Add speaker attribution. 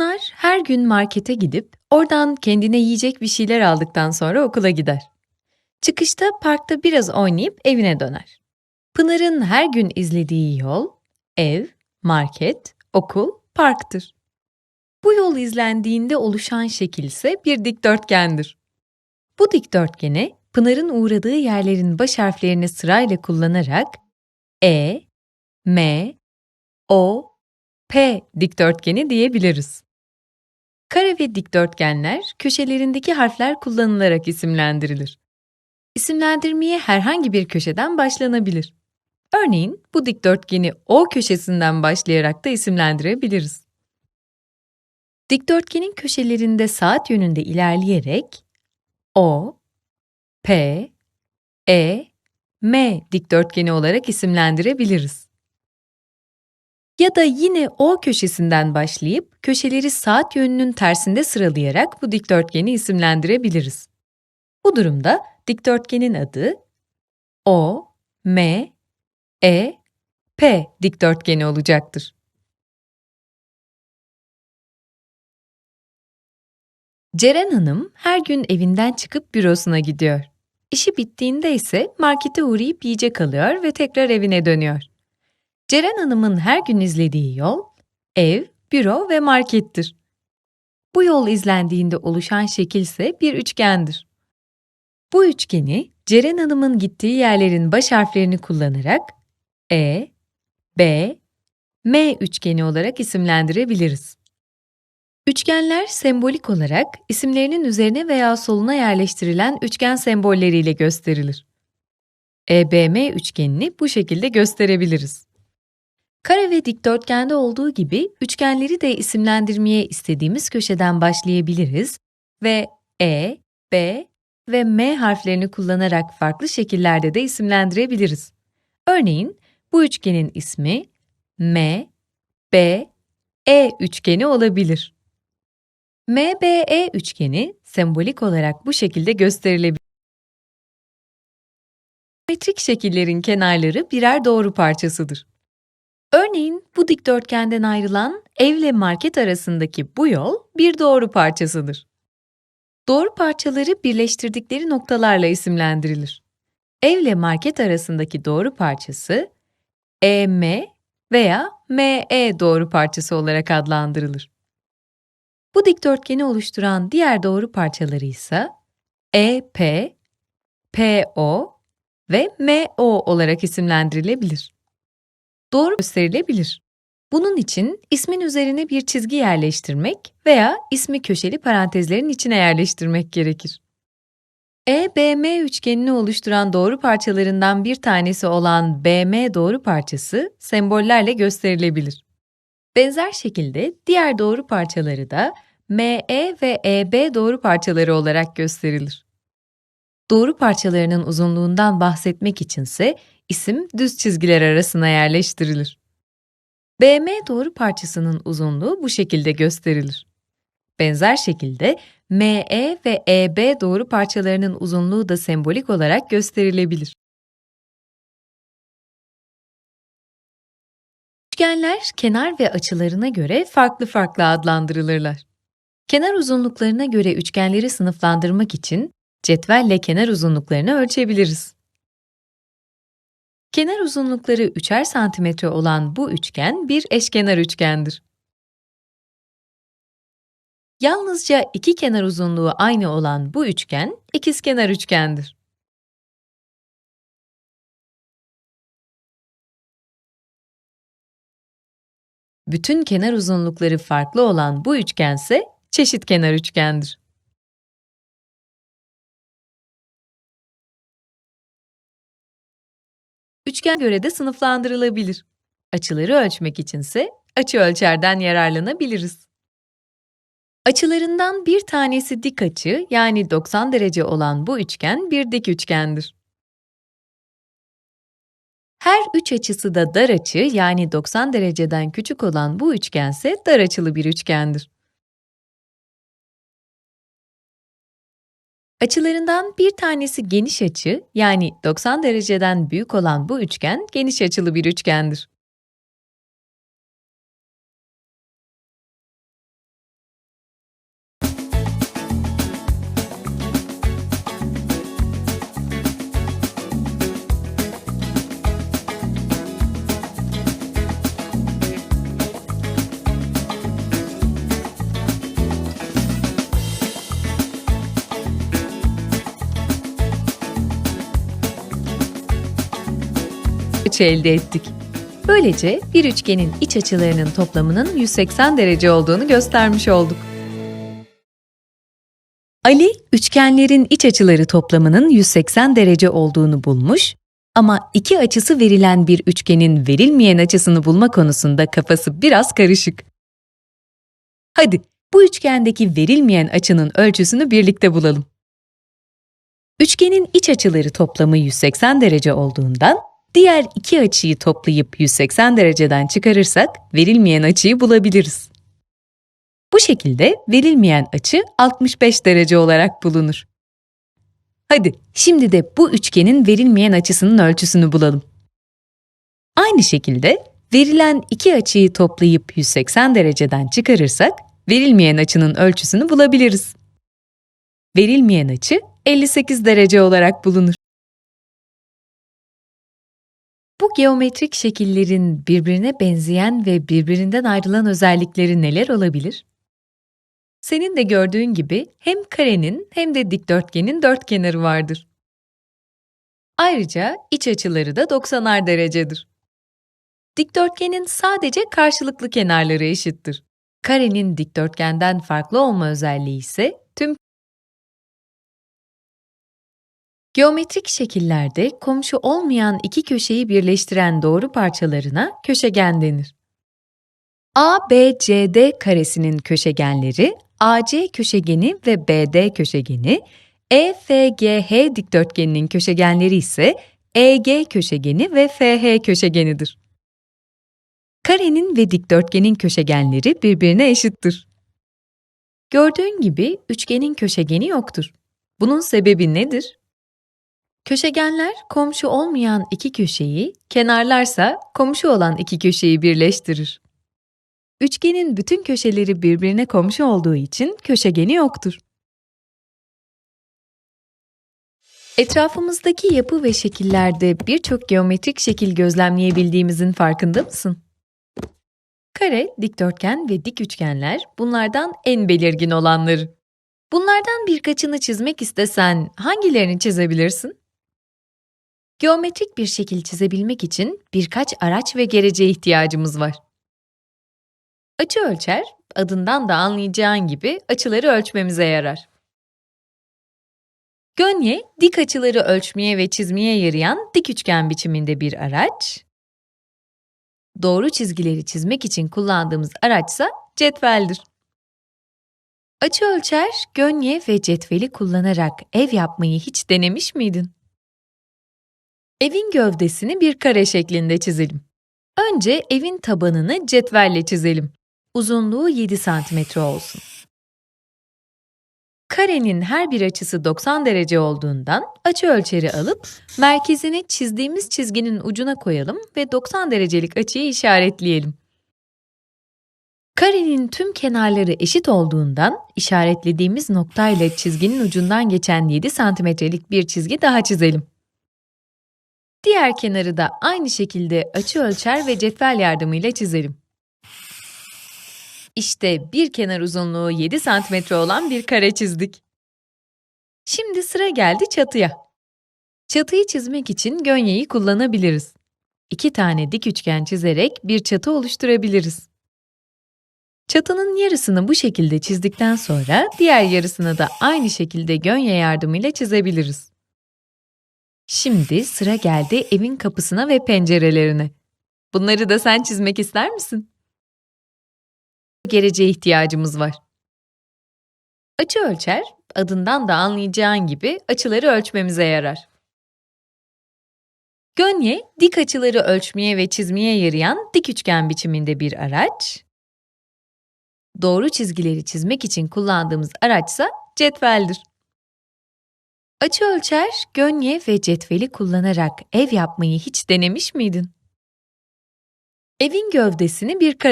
Speaker 1: Pınar her gün markete gidip oradan kendine yiyecek bir şeyler aldıktan sonra okula gider. Çıkışta parkta biraz oynayıp evine döner. Pınar'ın her gün izlediği yol ev, market, okul, parktır. Bu yol izlendiğinde oluşan şekil ise bir dikdörtgendir. Bu dikdörtgene Pınar'ın uğradığı yerlerin baş harflerini sırayla kullanarak E, M, O, P dikdörtgeni diyebiliriz. Kare ve dikdörtgenler köşelerindeki harfler kullanılarak isimlendirilir. İsimlendirmeye herhangi bir köşeden başlanabilir. Örneğin bu dikdörtgeni O köşesinden başlayarak da isimlendirebiliriz. Dikdörtgenin köşelerinde saat yönünde ilerleyerek O, P, E, M dikdörtgeni olarak isimlendirebiliriz. Ya da yine O köşesinden başlayıp köşeleri saat yönünün tersinde sıralayarak bu dikdörtgeni isimlendirebiliriz. Bu durumda dikdörtgenin adı O, M, E, P dikdörtgeni olacaktır. Ceren Hanım her gün evinden çıkıp bürosuna gidiyor. İşi bittiğinde ise markete uğrayıp yiyecek alıyor ve tekrar evine dönüyor. Ceren Hanım'ın her gün izlediği yol ev, büro ve markettir. Bu yol izlendiğinde oluşan şekil ise bir üçgendir. Bu üçgeni Ceren Hanım'ın gittiği yerlerin baş harflerini kullanarak E, B, M üçgeni olarak isimlendirebiliriz. Üçgenler sembolik olarak isimlerinin üzerine veya soluna yerleştirilen üçgen sembolleriyle gösterilir. EBM üçgenini bu şekilde gösterebiliriz. Kare ve dikdörtgende olduğu gibi üçgenleri de isimlendirmeye istediğimiz köşeden başlayabiliriz ve E, B ve M harflerini kullanarak farklı şekillerde de isimlendirebiliriz. Örneğin bu üçgenin ismi M, B, E üçgeni olabilir. MBE üçgeni sembolik olarak bu şekilde gösterilebilir. Metrik şekillerin kenarları birer doğru parçasıdır. Örneğin bu dikdörtgenden ayrılan evle market arasındaki bu yol bir doğru parçasıdır. Doğru parçaları birleştirdikleri noktalarla isimlendirilir. Evle market arasındaki doğru parçası EM veya ME doğru parçası olarak adlandırılır. Bu dikdörtgeni oluşturan diğer doğru parçaları ise EP, PO ve MO olarak isimlendirilebilir. Doğru gösterilebilir. Bunun için ismin üzerine bir çizgi yerleştirmek veya ismi köşeli parantezlerin içine yerleştirmek gerekir. EBM üçgenini oluşturan doğru parçalarından bir tanesi olan BM doğru parçası sembollerle gösterilebilir. Benzer şekilde diğer doğru parçaları da ME ve EB doğru parçaları olarak gösterilir. Doğru parçalarının uzunluğundan bahsetmek içinse isim düz çizgiler arasına yerleştirilir. BM doğru parçasının uzunluğu bu şekilde gösterilir. Benzer şekilde ME ve EB doğru parçalarının uzunluğu da sembolik olarak gösterilebilir. Üçgenler kenar ve açılarına göre farklı farklı adlandırılırlar. Kenar uzunluklarına göre üçgenleri sınıflandırmak için cetvelle kenar uzunluklarını ölçebiliriz. Kenar uzunlukları 3'er santimetre olan bu üçgen bir eşkenar üçgendir. Yalnızca iki kenar uzunluğu aynı olan bu üçgen ikizkenar üçgendir. Bütün kenar uzunlukları farklı olan bu üçgense çeşitkenar üçgendir. Üçgen göre de sınıflandırılabilir. Açıları ölçmek içinse açı ölçerden yararlanabiliriz. Açılarından bir tanesi dik açı yani 90 derece olan bu üçgen bir dik üçgendir. Her üç açısı da dar açı yani 90 dereceden küçük olan bu üçgense dar açılı bir üçgendir. Açılarından bir tanesi geniş açı yani 90 dereceden büyük olan bu üçgen geniş açılı bir üçgendir. Açı elde ettik. Böylece bir üçgenin iç açılarının toplamının 180 derece olduğunu göstermiş olduk. Ali, üçgenlerin iç açıları toplamının 180 derece olduğunu bulmuş ama iki açısı verilen bir üçgenin verilmeyen açısını bulma konusunda kafası biraz karışık. Hadi bu üçgendeki verilmeyen açının ölçüsünü birlikte bulalım. Üçgenin iç açıları toplamı 180 derece olduğundan diğer iki açıyı toplayıp 180 dereceden çıkarırsak verilmeyen açıyı bulabiliriz. Bu şekilde verilmeyen açı 65 derece olarak bulunur. Hadi şimdi de bu üçgenin verilmeyen açısının ölçüsünü bulalım. Aynı şekilde verilen iki açıyı toplayıp 180 dereceden çıkarırsak verilmeyen açının ölçüsünü bulabiliriz. Verilmeyen açı 58 derece olarak bulunur. Bu geometrik şekillerin birbirine benzeyen ve birbirinden ayrılan özellikleri neler olabilir? Senin de gördüğün gibi hem karenin hem de dikdörtgenin dört kenarı vardır. Ayrıca iç açıları da 90'ar derecedir. Dikdörtgenin sadece karşılıklı kenarları eşittir. Karenin dikdörtgenden farklı olma özelliği ise Geometrik şekillerde komşu olmayan iki köşeyi birleştiren doğru parçalarına köşegen denir. ABCD karesinin köşegenleri AC köşegeni ve BD köşegeni, EFGH dikdörtgeninin köşegenleri ise EG köşegeni ve FH köşegenidir. Karenin ve dikdörtgenin köşegenleri birbirine eşittir. Gördüğün gibi üçgenin köşegeni yoktur. Bunun sebebi nedir? Köşegenler komşu olmayan iki köşeyi, kenarlarsa komşu olan iki köşeyi birleştirir. Üçgenin bütün köşeleri birbirine komşu olduğu için köşegeni yoktur. Etrafımızdaki yapı ve şekillerde birçok geometrik şekil gözlemleyebildiğimizin farkında mısın? Kare, dikdörtgen ve dik üçgenler bunlardan en belirgin olanları. Bunlardan birkaçını çizmek istesen hangilerini çizebilirsin? Geometrik bir şekil çizebilmek için birkaç araç ve gerece ihtiyacımız var. Açı ölçer, adından da anlayacağın gibi açıları ölçmemize yarar. Gönye, dik açıları ölçmeye ve çizmeye yarayan dik üçgen biçiminde bir araç. Doğru çizgileri çizmek için kullandığımız araçsa cetveldir. Açı ölçer, gönye ve cetveli kullanarak ev yapmayı hiç denemiş miydin? Evin gövdesini bir kare şeklinde çizelim. Önce evin tabanını cetvelle çizelim. Uzunluğu 7 cm olsun. Karenin her bir açısı 90 derece olduğundan açı ölçeri alıp merkezini çizdiğimiz çizginin ucuna koyalım ve 90 derecelik açıyı işaretleyelim. Karenin tüm kenarları eşit olduğundan işaretlediğimiz noktayla çizginin ucundan geçen 7 santimetrelik bir çizgi daha çizelim. Diğer kenarı da aynı şekilde açı ölçer ve cetvel yardımıyla çizelim. İşte bir kenar uzunluğu 7 cm olan bir kare çizdik. Şimdi sıra geldi çatıya. Çatıyı çizmek için gönyeyi kullanabiliriz. İki tane dik üçgen çizerek bir çatı oluşturabiliriz. Çatının yarısını bu şekilde çizdikten sonra diğer yarısını da aynı şekilde gönye yardımıyla çizebiliriz. Şimdi sıra geldi evin kapısına ve pencerelerine. Bunları da sen çizmek ister misin? Gereceğe ihtiyacımız var. Açı ölçer, adından da anlayacağın gibi açıları ölçmemize yarar. Gönye, dik açıları ölçmeye ve çizmeye yarayan dik üçgen biçiminde bir araç. Doğru çizgileri çizmek için kullandığımız araçsa cetveldir. Açı ölçer, gönye ve cetveli kullanarak ev yapmayı hiç denemiş miydin? Evin gövdesini bir kare